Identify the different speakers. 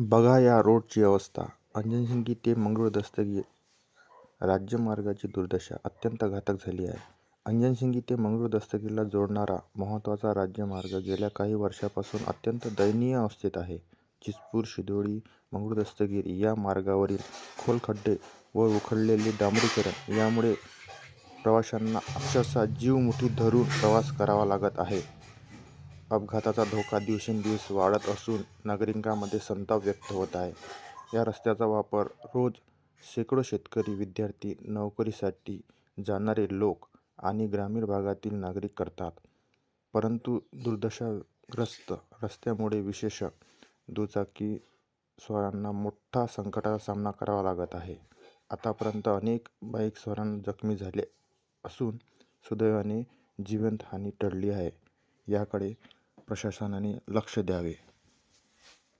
Speaker 1: बघा या रोडची अवस्था अंजनसिंगी ते मंगरुळ-दस्तगीर राज्यमार्गाची दुर्दशा अत्यंत घातक झाली आहे. अंजनसिंगी ते मंगरुळ-दस्तगीरला जोडणारा महत्त्वाचा राज्यमार्ग गेल्या काही वर्षापासून अत्यंत दयनीय अवस्थेत आहे. चिचपूर, शिदोळी, मंगरुळ-दस्तगीर या मार्गावरील खोल खड्डे व उखडलेले डांबरीकरण यामुळे प्रवाशांना अक्षरशः जीव मुठीत धरून प्रवास करावा लागत आहे. अपघाताचा धोका दिवसेंदिवस वाढत असून नागरिकांमध्ये संताप व्यक्त होत आहे. या रस्त्याचा वापर रोज शेकडो शेतकरी, विद्यार्थी, नोकरीसाठी जाणारे लोक आणि ग्रामीण भागातील नागरिक करतात. परंतु दुर्दशाग्रस्त रस्त्यामुळे विशेषतः दुचाकीस्वारांना मोठ्या संकटाचा सामना करावा लागत आहे. आतापर्यंत अनेक बाईकस्वार जखमी झाले असून सुदैवाने जीवितहानी टळली आहे. याकडे प्रशासनाने लक्ष द्यावे.